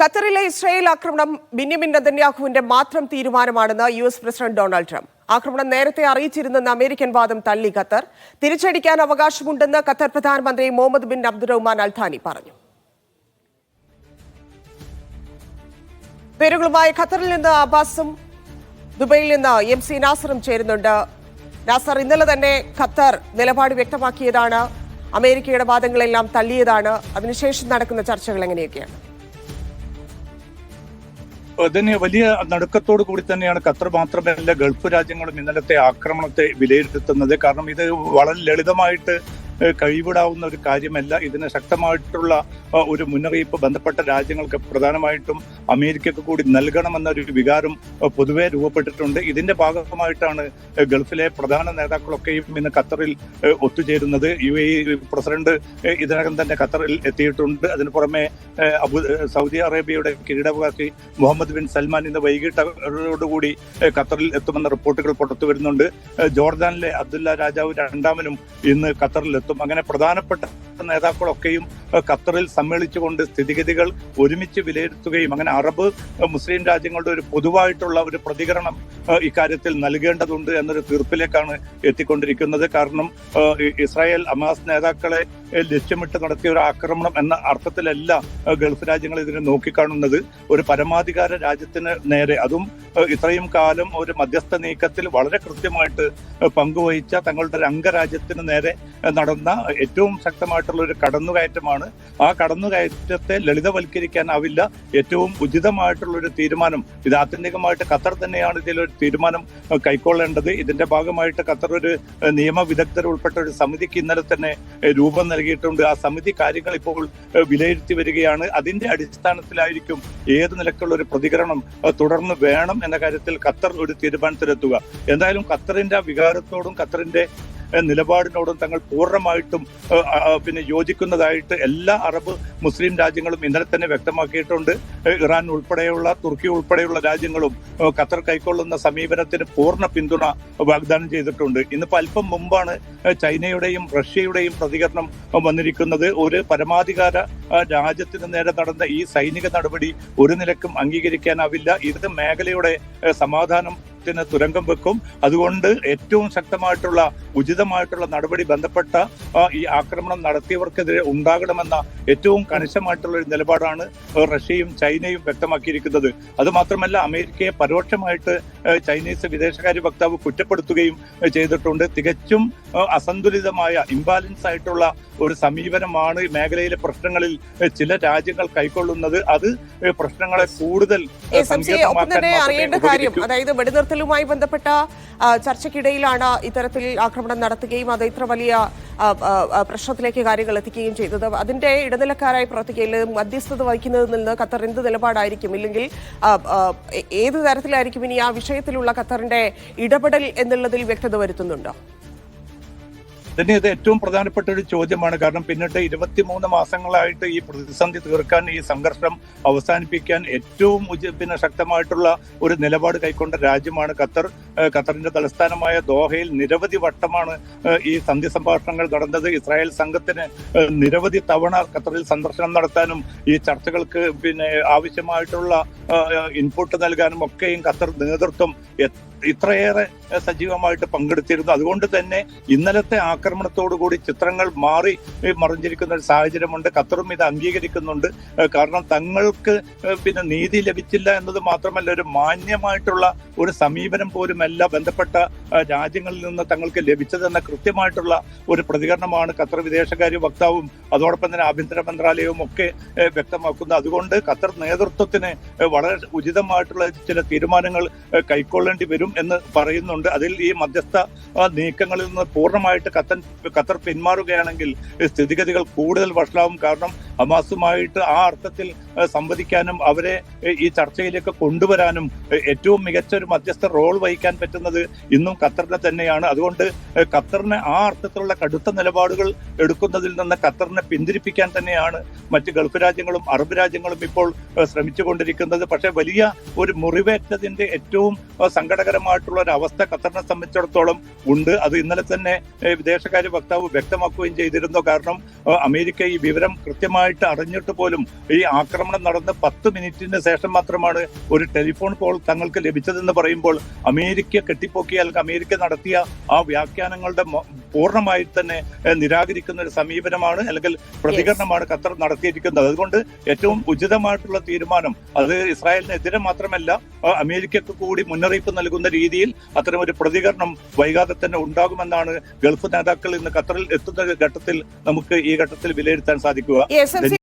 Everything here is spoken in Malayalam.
ഖത്തറിലെ ഇസ്രായേൽ ആക്രമണം ബിന്യമിൻ നെതന്യാഹുവിന്റെ മാത്രം തീരുമാനമാണെന്ന് U S president Donald Trump. ആക്രമണം നേരത്തെ അറിയിച്ചിരുന്നെന്ന് അമേരിക്കൻ വാദം തള്ളി ഖത്തർ. തിരിച്ചടിക്കാൻ അവകാശമുണ്ടെന്ന് ഖത്തർ പ്രധാനമന്ത്രി മുഹമ്മദ് ബിൻ അബ്ദുറഹ്മാൻ അൽഥാനി പറഞ്ഞു. പേരുകളുമായി ഖത്തറിൽ നിന്ന് അബ്ബാസും ദുബൈയിൽ നിന്ന് എം സി നാസറും ചേരുന്നുണ്ട്. നാസർ ഇന്നലെ തന്നെ ഖത്തർ നിലപാട് വ്യക്തമാക്കിയതാണ്. അമേരിക്കയുടെ വാദങ്ങളെല്ലാം തള്ളിയതാണ്. അതിനുശേഷം നടക്കുന്ന ചർച്ചകൾ എങ്ങനെയൊക്കെയാണ്? അതിന് വലിയ നടുക്കത്തോടു കൂടി തന്നെയാണ് ഖത്തർ മാത്രമല്ല ഗൾഫ് രാജ്യങ്ങളും ഇന്നലത്തെ ആക്രമണത്തെ വിലയിരുത്തുന്നത്. കാരണം ഇത് വളരെ ലളിതമായിട്ട് കഴിവിടാവുന്ന ഒരു കാര്യമല്ല. ഇതിന് ശക്തമായിട്ടുള്ള ഒരു മുന്നറിയിപ്പ് ബന്ധപ്പെട്ട രാജ്യങ്ങൾക്ക് പ്രധാനമായിട്ടും അമേരിക്കക്ക് കൂടി നൽകണമെന്ന ഒരു വികാരം പൊതുവെ രൂപപ്പെട്ടിട്ടുണ്ട്. ഇതിന്റെ ഭാഗമായിട്ടാണ് ഗൾഫിലെ പ്രധാന നേതാക്കളൊക്കെയും ഇന്ന് ഖത്തറിൽ ഒത്തുചേരുന്നത്. യു എ പ്രസിഡന്റ് ഇതിനകം തന്നെ ഖത്തറിൽ എത്തിയിട്ടുണ്ട്. അതിന് പുറമെ അബു സൗദി അറേബ്യയുടെ കിരീടാവകാശി മുഹമ്മദ് ബിൻ സൽമാൻ ഇന്ന് വൈകിട്ടോടുകൂടി ഖത്തറിൽ എത്തുമെന്ന റിപ്പോർട്ടുകൾ പുറത്തു വരുന്നുണ്ട് ജോർദാനിലെ അബ്ദുല്ല രാജാവ് രണ്ടാമനും ഇന്ന് ഖത്തറിൽ എത്തും. അങ്ങനെ പ്രധാനപ്പെട്ട നേതാക്കളൊക്കെയും ഖത്തറിൽ സമ്മേളിച്ചുകൊണ്ട് സ്ഥിതിഗതികൾ ഒരുമിച്ച് വിലയിരുത്തുകയും അങ്ങനെ അറബ് മുസ്ലിം രാജ്യങ്ങളുടെ ഒരു പൊതുവായിട്ടുള്ള ഒരു പ്രതികരണം ഇക്കാര്യത്തിൽ നൽകേണ്ടതുണ്ട് എന്നൊരു തീർപ്പിലേക്കാണ് എത്തിക്കൊണ്ടിരിക്കുന്നത്. കാരണം ഇസ്രായേൽ അമാസ് നേതാക്കളെ ലക്ഷ്യമിട്ട് നടത്തിയ ഒരു ആക്രമണം എന്ന അർത്ഥത്തിലല്ല ഗൾഫ് രാജ്യങ്ങൾ ഇതിനെ നോക്കിക്കാണുന്നത്. ഒരു പരമാധികാര രാജ്യത്തിന് നേരെ അതും ഇത്രയും കാലം ഒരു മധ്യസ്ഥ നീക്കത്തിൽ വളരെ കൃത്യമായിട്ട് പങ്കുവഹിച്ച തങ്ങളുടെ അംഗരാജ്യത്തിന് നേരെ നടന്ന ഏറ്റവും ശക്തമായിട്ടുള്ള ഒരു കടന്നുകയറ്റമാണ്. ആ കടന്നുകയറ്റത്തെ ലളിതവൽക്കരിക്കാനാവില്ല. ഏറ്റവും ഉചിതമായിട്ടുള്ള ഒരു തീരുമാനം ഇത് ആത്യന്തികമായിട്ട് ഖത്തർ തന്നെയാണ് ഇതിലൊരു തീരുമാനം കൈക്കൊള്ളേണ്ടത്. ഇതിന്റെ ഭാഗമായിട്ട് ഖത്തർ ഒരു നിയമവിദഗ്ധർ ഉൾപ്പെട്ട ഒരു സമിതിക്ക് ഇന്നലെ തന്നെ രൂപം നൽകിയിട്ടുണ്ട്. ആ സമിതി കാര്യങ്ങൾ ഇപ്പോൾ വിലയിരുത്തി വരികയാണ്. അതിന്റെ അടിസ്ഥാനത്തിലായിരിക്കും ഏത് നിലക്കുള്ള ഒരു പ്രതികരണം തുടർന്ന് വേണം എന്ന കാര്യത്തിൽ ഖത്തർ ഒരു തീരുമാനത്തിലെത്തുക. എന്തായാലും ഖത്തറിന്റെ വികാരത്തോടും ഖത്തറിന്റെ നിലപാടിനോടും തങ്ങൾ പൂർണമായിട്ടും പിന്നെ യോജിക്കുന്നതായിട്ട് എല്ലാ അറബ് മുസ്ലിം രാജ്യങ്ങളും ഇന്നലെ തന്നെ വ്യക്തമാക്കിയിട്ടുണ്ട്. ഇറാൻ ഉൾപ്പെടെയുള്ള തുർക്കി ഉൾപ്പെടെയുള്ള രാജ്യങ്ങളും ഖത്തർ കൈക്കൊള്ളുന്ന സമീപനത്തിന് പൂർണ പിന്തുണ വാഗ്ദാനം ചെയ്തിട്ടുണ്ട്. ഇന്നിപ്പോൾ അല്പം മുമ്പാണ് ചൈനയുടെയും റഷ്യയുടെയും പ്രതികരണം വന്നിരിക്കുന്നത്. ഒരു പരമാധികാര രാജ്യത്തിന് നേരെ നടന്ന ഈ സൈനിക നടപടി ഒരു നിലക്കും അംഗീകരിക്കാനാവില്ല. ഇത് മേഖലയുടെ ഏഹ് സമാധാനത്തിന് തുരങ്കം വെക്കും. അതുകൊണ്ട് ഏറ്റവും ശക്തമായിട്ടുള്ള ഉചിതമായിട്ടുള്ള നടപടി ബന്ധപ്പെട്ട ഈ ആക്രമണം നടത്തിയവർക്കെതിരെ ഉണ്ടാകണമെന്ന ഏറ്റവും കണിശമായിട്ടുള്ള ഒരു നിലപാടാണ് റഷ്യയും ചൈനയും വ്യക്തമാക്കിയിരിക്കുന്നത്. അത് മാത്രമല്ല അമേരിക്കയെ പരോക്ഷമായിട്ട് ചൈനീസ് വിദേശകാര്യ വക്താവ് കുറ്റപ്പെടുത്തുകയും ചെയ്തിട്ടുണ്ട്. തികച്ചും അസന്തുലിതമായ ഇംബാലൻസ് ആയിട്ടുള്ള ഒരു സമീപനമാണ് മേഖലയിലെ പ്രശ്നങ്ങളിൽ ചില രാജ്യങ്ങൾ കൈക്കൊള്ളുന്നത്. അത് പ്രശ്നങ്ങളെ കൂടുതൽ അറിയേണ്ട കാര്യം അതായത് വെടിനിർത്തലുമായി ബന്ധപ്പെട്ട ചർച്ചയ്ക്കിടയിലാണ് ഇത്തരത്തിൽ ആക്രമണം നടത്തുകയും അത് ഇത്ര വലിയ പ്രശ്നത്തിലേക്ക് കാര്യങ്ങൾ എത്തിക്കുകയും ചെയ്തത്. അതിന്റെ ഇടനിലക്കാരായി പ്രവർത്തിക്കുകയും മധ്യസ്ഥത വഹിക്കുന്നതിൽ നിന്ന് ഖത്തർ എന്ത് നിലപാടായിരിക്കും? ഇല്ലെങ്കിൽ ഏത് തരത്തിലായിരിക്കും ഇനി ആ വിഷയത്തിലുള്ള ഖത്തറിന്റെ ഇടപെടൽ എന്നുള്ളതിൽ വ്യക്തത വരുത്തുന്നുണ്ടോ? തന്നെ ഇത് ഏറ്റവും പ്രധാനപ്പെട്ട ഒരു ചോദ്യമാണ്. കാരണം പിന്നിട്ട് ഇരുപത്തിമൂന്ന് മാസങ്ങളായിട്ട് ഈ പ്രതിസന്ധി തീർക്കാൻ ഈ സംഘർഷം അവസാനിപ്പിക്കാൻ ഏറ്റവും പിന്നെ ശക്തമായിട്ടുള്ള ഒരു നിലപാട് കൈക്കൊണ്ട രാജ്യമാണ് ഖത്തർ. ഖത്തറിന്റെ തലസ്ഥാനമായ ദോഹയിൽ നിരവധി വട്ടമാണ് ഈ സന്ധി സംഭാഷണങ്ങൾ നടന്നത്. ഇസ്രായേൽ സംഘത്തിന് നിരവധി തവണ ഖത്തറിൽ സന്ദർശനം നടത്താനും ഈ ചർച്ചകൾക്ക് പിന്നെ ആവശ്യമായിട്ടുള്ള ഇൻപുട്ട് നൽകാനും ഒക്കെയും ഖത്തർ നേതൃത്വം ഇത്രയേറെ സജീവമായിട്ട് പങ്കെടുത്തിരുന്നു. അതുകൊണ്ട് തന്നെ ഇന്നലത്തെ ആക്രമണത്തോടുകൂടി ചിത്രങ്ങൾ മാറി മറിഞ്ഞിരിക്കുന്ന ഒരു സാഹചര്യമുണ്ട്. ഖത്തറും ഇത് അംഗീകരിക്കുന്നുണ്ട്. കാരണം തങ്ങൾക്ക് പിന്നെ നീതി ലഭിച്ചില്ല എന്നത് മാത്രമല്ല ഒരു മാന്യമായിട്ടുള്ള ഒരു സമീപനം പോലുമല്ല ബന്ധപ്പെട്ട രാജ്യങ്ങളിൽ നിന്ന് തങ്ങൾക്ക് ലഭിച്ചതെന്ന കൃത്യമായിട്ടുള്ള ഒരു പ്രതികരണമാണ് ഖത്തർ വിദേശകാര്യ വക്താവും അതോടൊപ്പം തന്നെ ആഭ്യന്തര മന്ത്രാലയവും ഒക്കെ വ്യക്തമാക്കുന്നത്. അതുകൊണ്ട് ഖത്തർ നേതൃത്വത്തിന് വളരെ ഉചിതമായിട്ടുള്ള ചില തീരുമാനങ്ങൾ കൈക്കൊള്ളേണ്ടി വരും. എന്ന് പറയുന്നുണ്ട്. അതിൽ ഈ മധ്യസ്ഥ നീക്കങ്ങളിൽ നിന്ന് പൂർണമായിട്ട് ഖത്തൻ ഖത്തർ പിന്മാറുകയാണെങ്കിൽ സ്ഥിതിഗതികൾ കൂടുതൽ വഷളാവും. കാരണം ഹമാസുമായിട്ട് ആ അർത്ഥത്തിൽ സംവദിക്കാനും അവരെ ഈ ചർച്ചയിലേക്ക് കൊണ്ടുവരാനും ഏറ്റവും മികച്ച ഒരു മധ്യസ്ഥ റോൾ വഹിക്കാൻ പറ്റുന്നത് ഇന്നും ഖത്തറിനെ തന്നെയാണ്. അതുകൊണ്ട് ഖത്തറിനെ ആ അർത്ഥത്തിലുള്ള കടുത്ത നിലപാടുകൾ എടുക്കുന്നതിൽ നിന്ന് ഖത്തറിനെ പിന്തിരിപ്പിക്കാൻ തന്നെയാണ് മറ്റ് ഗൾഫ് രാജ്യങ്ങളും അറബ് രാജ്യങ്ങളും ഇപ്പോൾ ശ്രമിച്ചുകൊണ്ടിരിക്കുന്നത്. പക്ഷേ വലിയ ഒരു മുറിവേറ്റതിന്റെ ഏറ്റവും സങ്കടകരമായിട്ടുള്ള ഒരു അവസ്ഥ ഖത്തറിനെ സംബന്ധിച്ചിടത്തോളം ഉണ്ട്. അത് ഇന്നലെ തന്നെ വിദേശകാര്യ വക്താവ് വ്യക്തമാക്കുകയും ചെയ്തിരുന്നു. കാരണം അമേരിക്ക ഈ വിവരം കൃത്യമായി കൃത്യമായിട്ട് അറിഞ്ഞിട്ട് പോലും ഈ ആക്രമണം നടന്ന് പത്ത് മിനിറ്റിന് ശേഷം മാത്രമാണ് ഒരു ടെലിഫോൺ കോൾ തങ്ങൾക്ക് ലഭിച്ചതെന്ന് പറയുമ്പോൾ അമേരിക്ക കെട്ടിപ്പൊക്കിയ അല്ലെങ്കിൽ അമേരിക്ക നടത്തിയ ആ വ്യാഖ്യാനങ്ങളുടെ പൂർണമായി തന്നെ നിരാകരിക്കുന്ന ഒരു സമീപനമാണ് അല്ലെങ്കിൽ പ്രതികരണമാണ് ഖത്തർ നടത്തിയിരിക്കുന്നത്. അതുകൊണ്ട് ഏറ്റവും ഉചിതമായിട്ടുള്ള തീരുമാനം അത് ഇസ്രായേലിനെതിരെ മാത്രമല്ല അമേരിക്കക്ക് കൂടി മുന്നറിയിപ്പ് നൽകുന്ന രീതിയിൽ അത്തരം ഒരു പ്രതികരണം വൈകാതെ തന്നെ ഉണ്ടാകുമെന്നാണ് ഗൾഫ് നേതാക്കൾ ഇന്ന് ഖത്തറിൽ എത്തുന്ന ഘട്ടത്തിൽ നമുക്ക് ഈ ഘട്ടത്തിൽ വിലയിരുത്താൻ സാധിക്കുക.